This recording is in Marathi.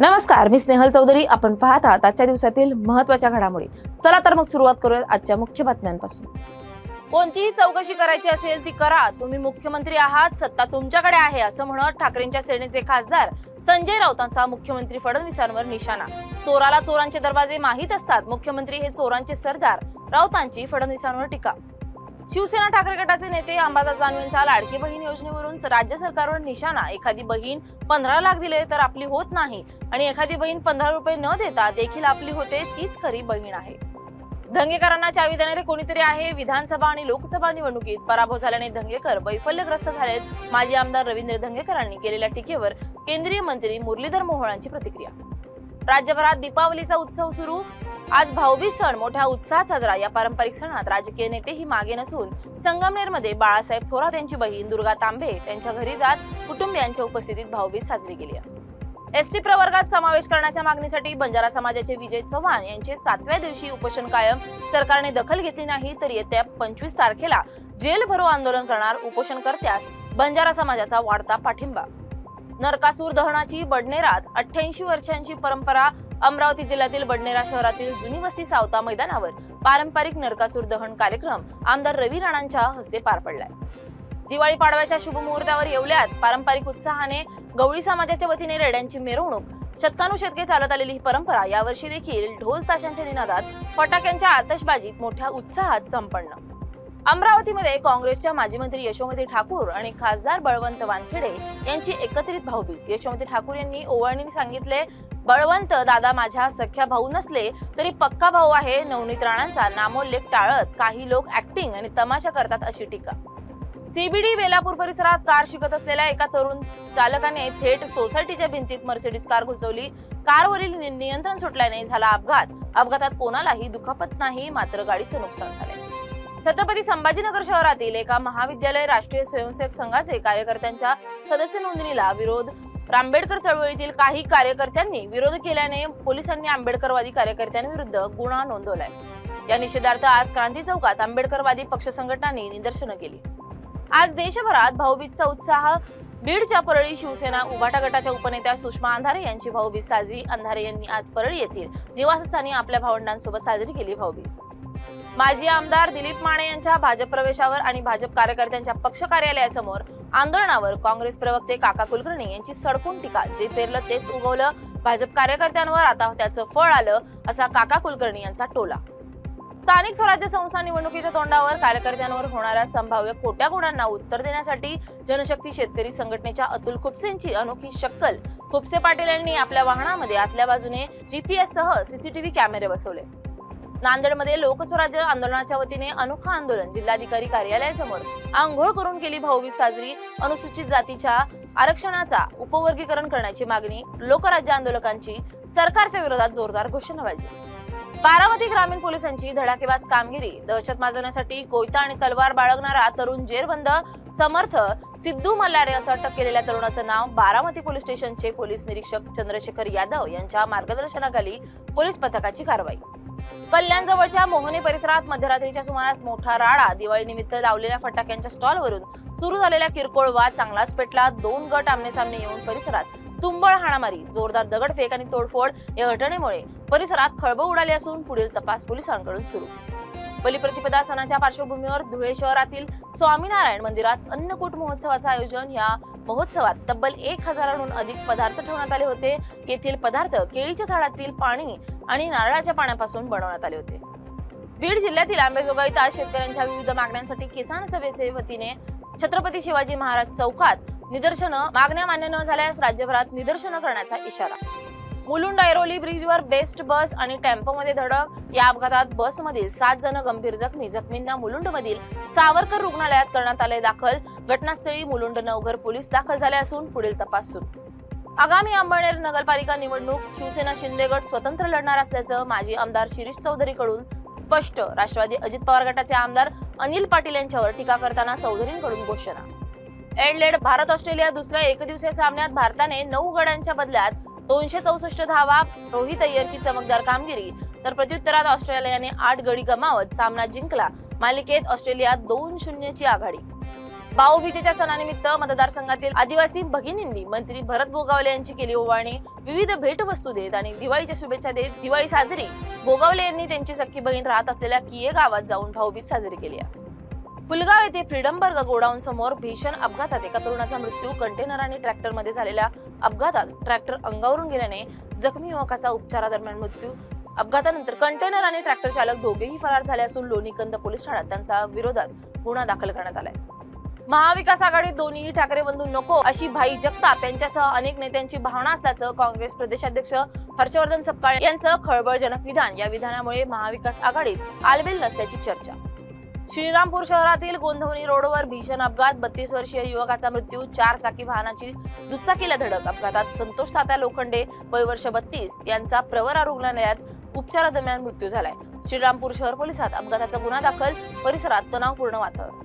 नमस्कार मी स्नेहल चौधरी. आपण पाहत आहात आजच्या दिवसातील महत्त्वाच्या घडामोडी. चला तर मग सुरुवात करूया आजच्या मुख्य बातम्यांपासून. कोणतीही चौकशी करायची असेल ती करा. तुम्ही मुख्यमंत्री आहात सत्ता तुमच्याकडे आहे असं म्हणत ठाकरेंच्या सेनेचे खासदार संजय राऊतांचा मुख्यमंत्री फडणवीसांवर निशाणा. चोराला चोरांचे दरवाजे माहीत असतात. मुख्यमंत्री हे चोरांचे सरदार. राऊतांची फडणवीसांवर टीका. शिवसेना ठाकरे गटाचे नेते अंबादास दानवेंचा लाडकी बहीण योजनेवरून राज्य सरकारवर निशाणा. एखादी बहीण पंधरा लाख दिले तर आपली होत नाही. आणि एखादी बहीण पंधरा रुपये न देता देखील आपली होते तीच खरी बहीण आहे. धंगेकरांना चावी देणारे कोणीतरी आहे? विधानसभा आणि लोकसभा निवडणुकीत पराभव झाल्याने धंगेकर वैफल्यग्रस्त झालेत. माजी आमदार रवींद्र धंगेकरांनी केलेल्या टीकेवर केंद्रीय मंत्री मुरलीधर मोहोळांची प्रतिक्रिया. राज्यभरात दीपावलीचा उत्सव सुरू. आज भाऊबीज सण मोठ्या उत्साहात साजरा. या पारंपरिक सणात राजकीय नेतेही मागे नसून संगमनेरमध्ये बाळासाहेब थोरात यांची बहीण दुर्गा तांबे त्यांच्या घरी जात कुटुंबियांच्या उपस्थितीत भाऊबीज साजरी केली एसटी प्रवर्गात समावेश करण्याच्या मागणीसाठी बंजारा समाजाचे विजय चव्हाण यांचे सातव्या दिवशी उपोषण कायम. सरकारने दखल घेतली नाही तर येत्या पंचवीस तारखेला जेल भरो आंदोलन करणार उपोषणकर्त्यास बंजारा समाजाचा वाढता पाठिंबा. नरकासूर दहनाची बडनेरात अठ्ठ्याऐंशी वर्षांची परंपरा अमरावती जिल्ह्यातील बडनेरा शहरातील जुनी वस्ती सावता मैदानावर पारंपरिक नरकासूर दहन कार्यक्रम आमदार रवी राणांच्या हस्ते पार पडलाय. दिवाळी पाडव्याच्या शुभमुहूर्तावर येवल्यात पारंपरिक उत्साहाने गवळी समाजाच्या वतीने रेड्यांची मिरवणूक शतकानुशतके चालत आलेली ही परंपरा यावर्षी देखील ढोल ताशांच्या निनादात फटाक्यांच्या आतषबाजीत मोठ्या उत्साहात संपन्न. अमरावतीमध्ये काँग्रेसच्या माजी मंत्री यशोमती ठाकूर आणि खासदार बळवंत वानखेडे यांची एकत्रित भाऊबीज. यशोमती ठाकूर यांनी ओवाळणी सांगितले बळवंत दादा माझ्या सख्या भाऊ नसले तरी पक्का भाऊ आहे नवनीत राणांचा नामोल्लेख टाळत काही लोक ऍक्टिंग आणि तमाशा करतात अशी टीका. सीबीडी वेलापूर परिसरात कार शिकत असलेल्या एका तरुण चालकाने थेट सोसायटीच्या भिंतीत मर्सिडीज कार घुसवली. कारवरील नि- नियंत्रण सुटल्याने झाला अपघात. अपघातात कोणालाही दुखापत नाही मात्र गाडीचं नुकसान झालं छत्रपती संभाजीनगर शहरातील एका महाविद्यालय राष्ट्रीय स्वयंसेवक संघाचे कार्यकर्त्यांच्या सदस्य नोंदणीला विरोध. आंबेडकर चळवळीतील काही कार्यकर्त्यांनी विरोध केल्याने पोलिसांनी आंबेडकरवादी कार्यकर्त्यांविरुद्ध गुन्हा नोंदवलाय. या निषेधार्थ आज क्रांती चौकात आंबेडकरवादी पक्ष संघटनांनी निदर्शनं केली. आज देशभरात भाऊबीजचा उत्साह बीडच्या परळी शिवसेना उभाटा गटाच्या उपनेत्या सुषमा अंधारे यांची भाऊबीज साजरी. अंधारे यांनी आज परळी येथील निवासस्थानी आपल्या भावंडांसोबत साजरी केली भाऊबीज. माजी आमदार दिलीप माने यांच्या भाजप प्रवेशावर आणि भाजप कार्यकर्त्यांच्या पक्ष कार्यालयासमोर आंदोलनावर काँग्रेस प्रवक्ते काका कुलकर्णी यांची सडकून टीका. जे पेरलं तेच उगवलं. भाजप कार्यकर्त्यांवर आता त्याचं फळ आलं असा काका कुलकर्णी यांचा टोला. स्थानिक स्वराज्य संस्था निवडणुकीच्या तोंडावर कार्यकर्त्यांवर होणाऱ्या संभाव्य खोट्या गुणांना उत्तर देण्यासाठी जनशक्ती शेतकरी संघटनेच्या अतुल खुपसेंची अनोखी शक्कल. खुपसे पाटील यांनी आपल्या वाहनामध्ये आतल्या बाजूने जीपीएस सह सीसीटीव्ही कॅमेरे बसवले. नांदेडमध्ये लोकस्वराज्य आंदोलनाच्या वतीने अनोखा आंदोलन जिल्हाधिकारी कार्यालयासमोर आंघोळ करून केली भाऊबीज साजरी अनुसूचित जातीच्या आरक्षणाचा उपवर्गीकरण करण्याची मागणी लोकराज्य आंदोलकांची सरकारच्या विरोधात जोरदार घोषणाबाजी. बारामती ग्रामीण पोलिसांची धडाकेबाज कामगिरी दहशत माजवण्यासाठी कोयता आणि तलवार बाळगणारा तरुण जेरबंद समर्थ सिद्धू मल्लारे असं अटक केलेल्या तरुणाचं नाव बारामती पोलीस स्टेशनचे पोलीस निरीक्षक चंद्रशेखर यादव यांच्या मार्गदर्शनाखाली पोलीस पथकाची कारवाई. कल्याण जवळच्या मोहने परिसरात मध्यरात्रीच्या सुमारास मोठा राडा दिवाळी निमित्त लावलेल्या फटाक्यांच्या स्टॉलवरून सुरू झालेल्या किरकोळ वाद चांगलाच पेटला. दोन गट आमनेसामने येऊन परिसरात तुंबळ हाणामारी जोरदार दगडफेक आणि तोडफोड या घटनेमुळे परिसरात खळबळ उडाली असून पुढील तपास पोलिसांकडून सुरू. बलिप्रतिपदा सणाच्या पार्श्वभूमीवर धुळे शहरातील स्वामीनारायण मंदिरात अन्नकूट महोत्सवाचं आयोजन या महोत्सवात तब्बल एक हजाराहून अधिक पदार्थ ठेवण्यात आले होते. येथील पदार्थ केळीच्या झाडातील पाणी आणि नारळाच्या पाण्यापासून बनवण्यात आले होते. बीड जिल्ह्यातील आंबेजोगाईत आज शेतकऱ्यांच्या विविध मागण्यांसाठी किसान सभेचे वतीने छत्रपती शिवाजी महाराज चौकात निदर्शनं मागण्या मान्य न झाल्यास राज्यभरात निदर्शनं करण्याचा इशारा. मुलुंड ऐरोली ब्रिजवर बेस्ट बस आणि टेम्पोमध्ये धडक. या अपघातात बसमधील सात जण गंभीर जखमी. जखमींना मुलुंडमधील सावरकर रुग्णालयात करण्यात आले दाखल. घटनास्थळी मुलुंड नवघर पोलीस दाखल झाले असून पुढील तपास सुरू. आगामी अंबळनेर नगरपालिका निवडणूक शिवसेना शिंदे गट स्वतंत्र लढणार असल्याचं माजी आमदार शिरीष चौधरीकडून स्पष्ट राष्ट्रवादी अजित पवार गटाचे आमदार अनिल पाटील यांच्यावर टीका करताना चौधरींकडून घोषणा. एडलेड भारत ऑस्ट्रेलिया दुसऱ्या एकदिवसीय सामन्यात भारताने नऊ गड्यांच्या बदल्यात दोनशे चौसष्ट धावा रोहित अय्यरची चमकदार कामगिरी तर प्रत्युत्तरात ऑस्ट्रेलियाने आठ गडी गमावत सामना जिंकला. मालिकेत ऑस्ट्रेलिया दोन शून्यची आघाडी. भाऊबीजेच्या सणानिमित्त मतदारसंघातील आदिवासी भगिनींनी मंत्री भरत गोगावले यांची केली ओवाळणी. विविध भेटवस्तू देत आणि दिवाळीच्या शुभेच्छा देत दिवाळी साजरी. गोगावले यांनी त्यांची सख्खी बहीण राहत असलेल्या किये गावात जाऊन भाऊबीज साजरी केली आहे. पुलगाव येथे फ्रीडमबर्ग गोडाऊन समोर भीषण अपघातात एका तरुणाचा मृत्यू. कंटेनर आणि ट्रॅक्टरमध्ये झालेल्या अपघातात ट्रॅक्टर अंगावरून गेल्याने जखमी युवकाचा उपचारादरम्यान मृत्यू. अपघातानंतर कंटेनर आणि ट्रॅक्टर चालक दोघेही फरार झाले असून लोणीकंद पोलीस ठाण्यात त्यांचा विरोधात गुन्हा दाखल करण्यात आलाय. महाविकास आघाडीत दोन्ही ठाकरे बंधू नको अशी भाई जगताप यांच्यासह अनेक नेत्यांची भावना असल्याचं काँग्रेस प्रदेशाध्यक्ष हर्षवर्धन सपकाळ यांचं खळबळजनक विधान. या विधानामुळे महाविकास आघाडीत आलबेल नसल्याची चर्चा. श्रीरामपूर शहरातील गोंधवणी रोडवर भीषण अपघात. बत्तीस वर्षीय युवकाचा मृत्यू. चार चाकी वाहनाची दुचाकीला धडक. अपघातात संतोष तात्या लोखंडे वय वर्ष बत्तीस यांचा प्रवरा रुग्णालयात उपचारादरम्यान मृत्यू झालाय. श्रीरामपूर शहर पोलिसात अपघाताचा गुन्हा दाखल. परिसरात तणावपूर्ण वातावरण.